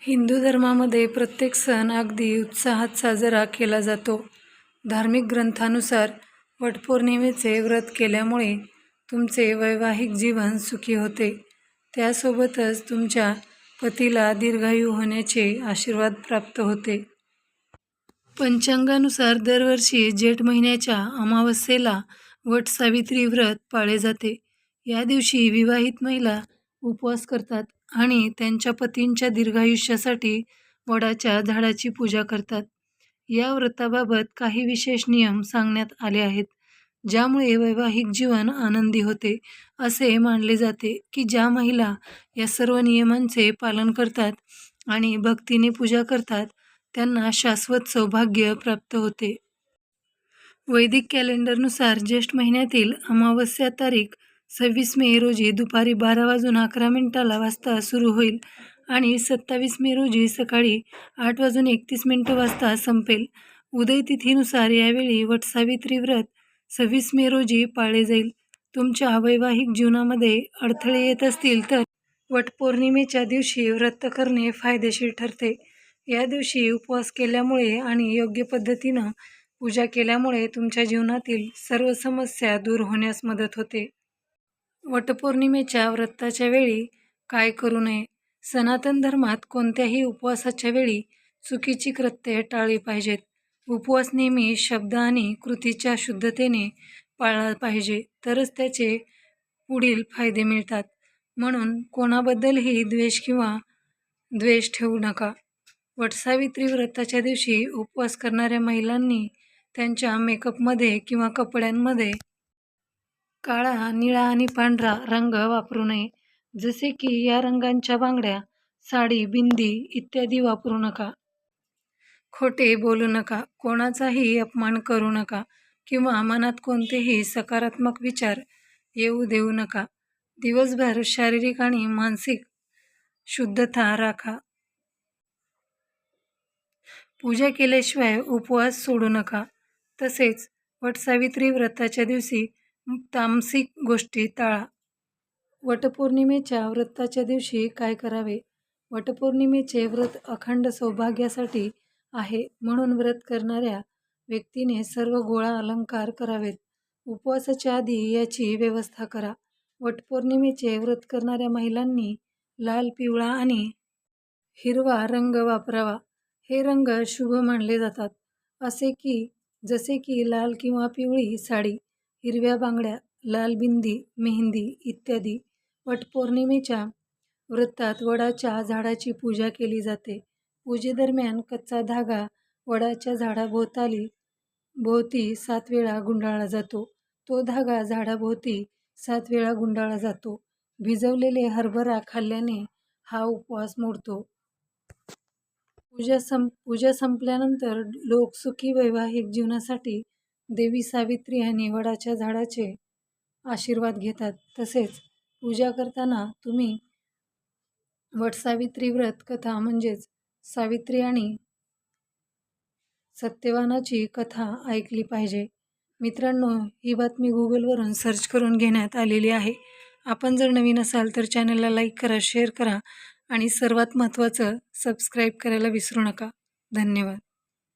हिंदू धर्मामध्ये प्रत्येक सण अगदी उत्साहात साजरा केला जातो. धार्मिक ग्रंथानुसार वटपौर्णिमेचे व्रत केल्यामुळे तुमचे वैवाहिक जीवन सुखी होते. त्यासोबतच तुमच्या पतीला दीर्घायू होण्याचे आशीर्वाद प्राप्त होते. पंचांगानुसार दरवर्षी जेठ महिन्याच्या अमावस्येला वटसावित्री व्रत पाळले जाते. या दिवशी विवाहित महिला उपवास करतात. आणि त्यांच्या पतींच्या दीर्घायुष्यासाठी वडाच्या झाडाची पूजा करतात. या व्रताबाबत काही विशेष नियम सांगण्यात आले आहेत ज्यामुळे वैवाहिक जीवन आनंदी होते असे मानले जाते की ज्या महिला या सर्व नियमांचे पालन करतात आणि भक्तीने पूजा करतात त्यांना शाश्वत सौभाग्य प्राप्त होते. वैदिक कॅलेंडरनुसार ज्येष्ठ महिन्यातील अमावस्या तारीख सव्वीस मे रोजी दुपारी बारा वाजून अकरा मिनिटाला वाजता सुरू होईल आणि सत्तावीस मे रोजी सकाळी आठ वाजून एकतीस मिनिटं वाजता संपेल. उदय तिथीनुसार यावेळी वटसावित्री व्रत सव्वीस मे रोजी पाळले जाईल. तुमच्या वैवाहिक जीवनामध्ये अडथळे येत असतील तर वटपौर्णिमेच्या दिवशी व्रत करणे फायदेशीर ठरते. या दिवशी उपवास केल्यामुळे आणि योग्य पद्धतीनं पूजा केल्यामुळे तुमच्या जीवनातील सर्व समस्या दूर होण्यास मदत होते. वटपौर्णिमेच्या व्रताच्या वेळी काय करू नये? सनातन धर्मात कोणत्याही उपवासाच्या वेळी चुकीची कृत्ये टाळली पाहिजेत. उपवास नेहमी शब्द आणि कृतीच्या शुद्धतेने पाळला पाहिजे तरच त्याचे पुढील फायदे मिळतात. म्हणून कोणाबद्दलही द्वेष किंवा द्वेष ठेवू नका. वटसावित्री व्रताच्या दिवशी उपवास करणाऱ्या महिलांनी त्यांच्या मेकअपमध्ये किंवा कपड्यांमध्ये काळा निळा आणि पांढरा रंग वापरू नये. जसे की या रंगांच्या बांगड्या साडी बिंदी इत्यादी वापरू नका. खोटे बोलू नका. कोणाचाही अपमान करू नका किंवा मनात कोणतेही सकारात्मक विचार येऊ देऊ नका. दिवसभर शारीरिक आणि मानसिक शुद्धता राखा. पूजा केल्याशिवाय उपवास सोडू नका. तसेच वटसावित्री व्रताच्या दिवशी तामसिक गोष्टी टाळा. वटपौर्णिमेच्या व्रताच्या दिवशी काय करावे? वटपौर्णिमेचे व्रत अखंड सौभाग्यासाठी आहे म्हणून व्रत करणाऱ्या व्यक्तीने सर्व गोळा अलंकार करावेत. उपवासाच्या आधी याची व्यवस्था करा. वटपौर्णिमेचे व्रत करणाऱ्या महिलांनी लाल पिवळा आणि हिरवा रंग वापरावा. हे रंग शुभ मानले जातात. असे की जसे की लाल किंवा पिवळी साडी हिरव्या बांगड्या लाल बिंदी मेहंदी इत्यादी वटपौर्णिमेच्या व्रतात वडाच्या झाडाची पूजा केली जाते. पूजेदरम्यान कच्चा धागा वडाच्या झाडाभोवताली भोवती सात वेळा गुंडाळला जातो. तो धागा झाडाभोवती सात वेळा गुंडाळला जातो. भिजवलेले हरभरा खाल्ल्याने हा उपवास मोडतो. पूजा सं पूजा संपल्यानंतर लोक सुखी वैवाहिक जीवनासाठी देवी सावित्री आणि वडाच्या झाडाचे आशीर्वाद घेतात. तसेच पूजा करताना तुम्ही वटसावित्री व्रत कथा म्हणजेच सावित्री आणि सत्यवानाची कथा ऐकली पाहिजे. मित्रांनो ही बातमी गुगलवरून सर्च करून घेण्यात आलेली आहे. आपण जर नवीन असाल तर चॅनलला लाईक करा शेअर करा आणि सर्वात महत्त्वाचं सबस्क्राईब करायला विसरू नका. धन्यवाद.